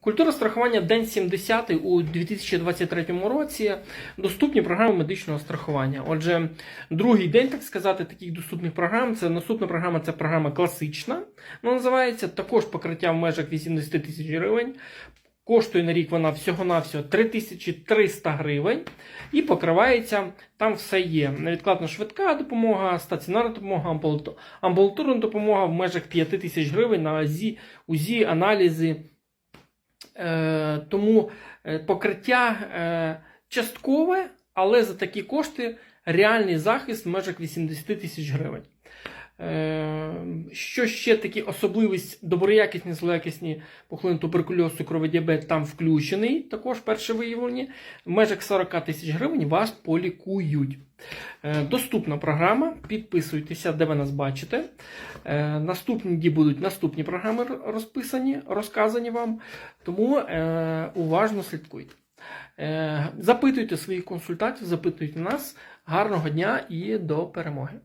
Культура страхування день 70 у 2023 році. Доступні програми медичного страхування. Отже, другий день, так сказати, таких доступних програм. Це наступна програма це програма класична. Вона називається також покриття в межах 80 тисяч гривень. Коштує на рік вона всього-навсього 3300 гривень і покривається, там все є. Невідкладна швидка допомога, стаціонарна допомога, амбулато- амбулаторна допомога в межах 5 тисяч гривень на УЗІ аналізи. Е, тому е, покриття е, часткове, але за такі кошти реальний захист в межах 80 тисяч гривень. Е, Що ще такі особливість доброякісні, злоякісні пухлин, туберкульоз, цукровий діабет там включений, також перше виявлення. В межах 40 тисяч гривень вас полікують. Е, Доступна програма. Підписуйтеся, де ви нас бачите. Е, Наступні дні будуть наступні програми розписані, розказані вам. Тому е, уважно слідкуйте. Запитуйте своїх консультантів, запитуйте нас. Гарного дня і до перемоги!